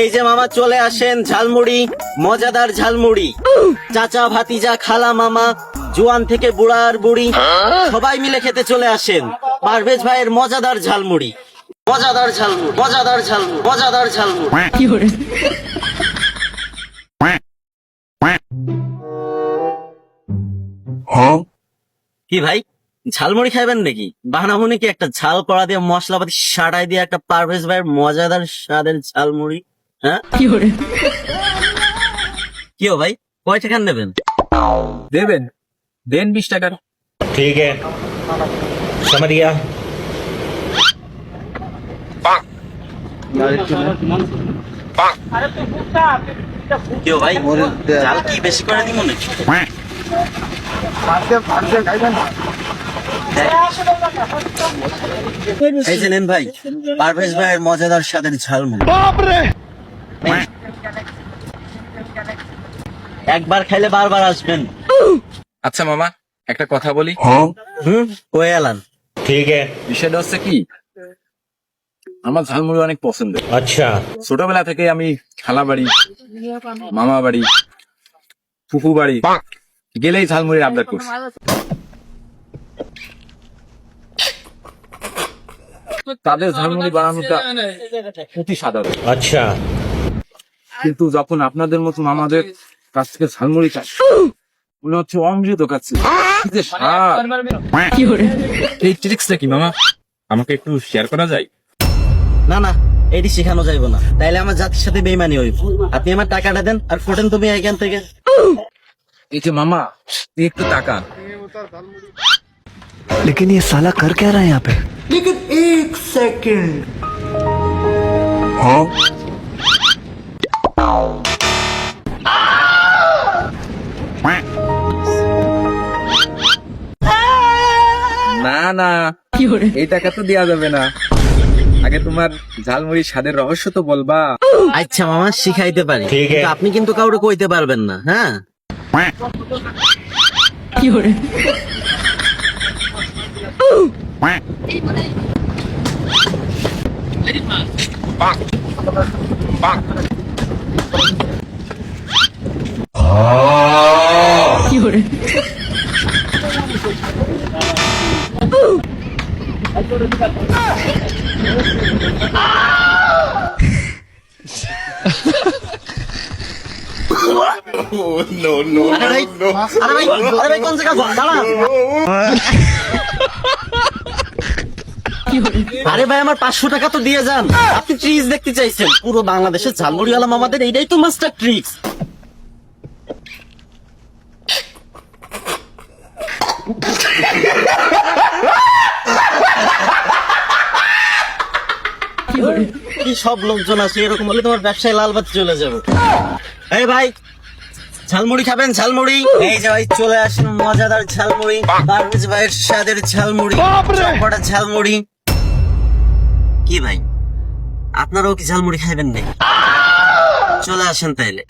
এই যে মামা চলে আসেন ঝালমুড়ি মজাদার ঝালমুড়ি। চাচা ভাতিজা খালা মামা জোয়ান থেকে বুড়া আর বুড়ি সবাই মিলে খেতে চলে আসেন। পারভেজ ভাইয়ের মজাদার ঝালমুড়ি। মজাদার ঝালমুড়ি মজাদার ঝালমুড়ি মজাদার ঝালমুড়ি। কি ভাই? ঝালমুড়ি খাইবেন নাকি? বানাবো কি একটা ঝাল করা দিয়ে মশলাপাতি সাটাই দিয়ে একটা পারভেজ ভাইয়ের মজাদার স্বাদের ঝালমুড়ি হ্যাঁ? কি ভাই? কয় টাকা দেবেন দেবেন। দেন বিশ টাকা ঠিক সমঝ ভাই? ঝাল কি বেশি করে দিব নাকি? এই যে নেন ভাই পারভেজ ভাইয়ের মজাদার স্বাদের বাপরে! একবার খাইলে বারবার আসবেন। আচ্ছা মামা একটা কথা বলি। হ্যাঁ? ঠিক আছে। হচ্ছে কি আমার ঝালমুড়ি অনেক পছন্দ আচ্ছা। ছোটবেলা থেকে আমি খালা বাড়ি মামা বাড়ি ফুপু বাড়ি গেলেই ঝালমুড়ির আবদার করছি। তাদের ঝালমুড়ি বানানোটা অতি সাধারণ अच्छा কিন্তু যখন আপনাদের মতো মামাদের কাছ থেকে ঝালমুড়ি খাই মনে হচ্ছে অমৃত খাচ্ছি কি যে স্বাদ। এই ট্রিক্সটা কি মামা আমাকে একটু শেয়ার করা যায় না না এটি শেখানো যাইব না তাইলে আমার জাতির সাথে বেইমানি হইব আপনি আমার টাকাটা দেন আর ফোটেন তুমি এখান থেকে এই যে মামা তুই একটু টাকা लेकिन ये साला कर क्या रहा है यहाँ पे না না এই টাকা তো দেওয়া যাবে না? আগে তোমার ঝালমুড়ি স্বাদের রহস্য তো বলবা। আচ্ছা মামা শিখাইতে পারি। ঠিক আপনি কিন্তু কাউকে কইতে পারবেন না হ্যাঁ? আরে ভাই আরে ভাই আরে ভাই কোন জায়গা দাঁড়া আরে ভাই আমার পাঁচশো টাকা তো দিয়ে যান। আপনি ট্রিক্স দেখতে চাইছেন। পুরো বাংলাদেশের ঝালমুড়িওয়ালা মামাদের এইটাই তো মাস্টার ট্রিক্স কি সব লোকজন আছে এরকম হলে তোমার ব্যবসায় লাল বাতি চলে যাবে। এই ভাই ঝালমুড়ি খাবেন ঝালমুড়ি? এই যে ভাই চলে আসেন মজাদার ঝালমুড়ি পারভেজ ভাইয়ের স্বাদের ঝালমুড়ি ঝালমুড়ি। কি ভাই? আপনারাও কি ঝালমুড়ি খাইবেন নাকি? চলে আসেন তাইলে।